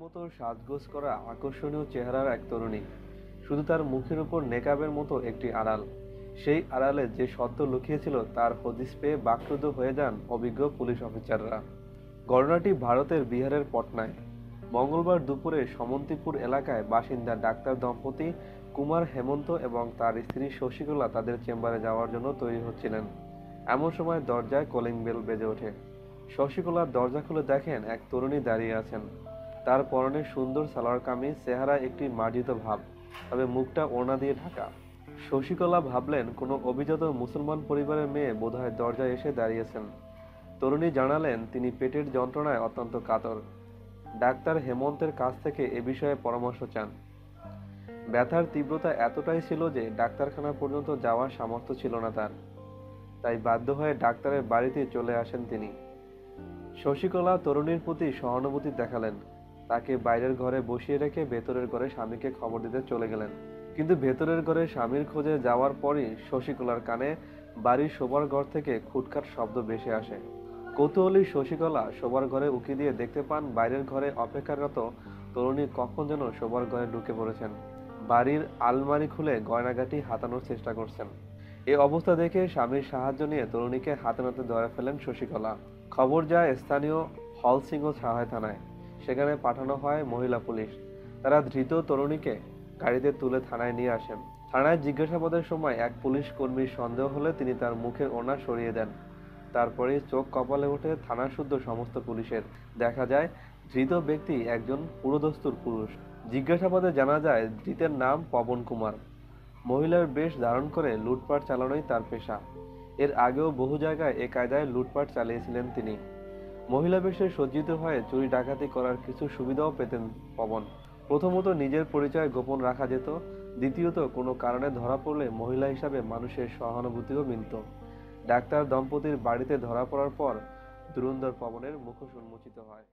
মতো সাজগোজ করা আকর্ষণীয় চেহারার এক তরুণী। শুধু তার মুখের উপর নেকাবের মতো একটি আড়াল। সেই আড়ালে যে সত্য লুকিয়েছিল তার হদিস পেয়ে বাকরুদ্ধ হয়ে যান অভিজ্ঞ পুলিশ অফিসাররা। ঘটনাটি ভারতের বিহারের পটনায়। মঙ্গলবার দুপুরে সমন্তিপুর এলাকায় বাসিন্দা ডাক্তার দম্পতি কুমার হেমন্ত এবং তার স্ত্রী শশীকলা তাদের চেম্বারে যাওয়ার জন্য তৈরি হচ্ছিলেন। এমন সময় দরজায় কলিং বেল বেজে ওঠে। শশীকলার দরজা খুলে দেখেন এক তরুণী দাঁড়িয়ে আছেন। তার পরনে সুন্দর সালোয়ার কামিজ, চেহারা একটি মার্জিত ভাব, তবে মুখটা ওড়না দিয়ে ঢাকা। শশীকলা ভাবলেন, কোনো অভিজাত মুসলমান পরিবারের মেয়ে বোধহয় দরজায় এসে দাঁড়িয়েছেন। তরুণী জানালেন, তিনি পেটের যন্ত্রণায় অত্যন্ত কাতর। ডাক্তার হেমন্তের কাছ থেকে এ বিষয়ে পরামর্শ চান। ব্যথার তীব্রতা এতটাই ছিল যে ডাক্তারখানা পর্যন্ত যাওয়ার সামর্থ্য ছিল না তার। তাই বাধ্য হয়ে ডাক্তারের বাড়িতে চলে আসেন তিনি। শশীকলা তরুণীর প্রতি সহানুভূতি দেখালেন। তাকে বাইরের ঘরে বসিয়ে রেখে ভেতরের ঘরে স্বামীকে খবর দিতে চলে গেলেন। কিন্তু ভেতরের ঘরে স্বামীর খোঁজে যাওয়ার পরই শশীকলার কানে বাড়ির শোবার ঘর থেকে খুটখাট শব্দ ভেসে আসে। কৌতূহলী শশীকলা শোবার ঘরে উকি দিয়ে দেখতে পান বাইরের ঘরে অপেক্ষারত তরুণী কখন যেন শোবার ঘরে ঢুকে পড়েছেন। বাড়ির আলমারি খুলে গয়নাগাটি হাতানোর চেষ্টা করছেন। এই অবস্থা দেখে স্বামীর সাহায্য নিয়ে তরুণীকে হাতে নাতে ধরে ফেলেন শশীকলা। খবর যায় স্থানীয় হলসিংহ সাহায় থানায়। সেখানে পাঠানো হয় মহিলা পুলিশ। তারা ধৃত তরুণীকে গাড়িতে তুলে থানায় নিয়ে আসেন। থানায় জিজ্ঞাসাবাদের সময় এক পুলিশ কর্মীর সন্দেহ হলে তিনি তার মুখের ওনা সরিয়ে দেন। তারপরে চোখ কপালে ওঠে থানা শুদ্ধ সমস্ত পুলিশের। দেখা যায়, ধৃত ব্যক্তি একজন পুরোদস্তুর পুরুষ। জিজ্ঞাসাবাদে জানা যায়, ধৃতের নাম পবন কুমার। মহিলার বেশ ধারণ করে লুটপাট চালানোই তার পেশা। এর আগেও বহু জায়গায় এ কায়দায় লুটপাট চালিয়েছিলেন তিনি। মহিলা বেশে সজ্জিত হয়ে চুরি ডাকাতি করার কিছু সুবিধাও পেতেন পবন। প্রথমত নিজের পরিচয় গোপন রাখা যেত, দ্বিতীয়ত কোনো কারণে ধরা পড়লে মহিলা হিসাবে মানুষের সহানুভূতিও মিলত। ডাক্তার দম্পতির বাড়িতে ধরা পড়ার পর দুরুন্দর পবনের মুখোশ উন্মোচিত হয়।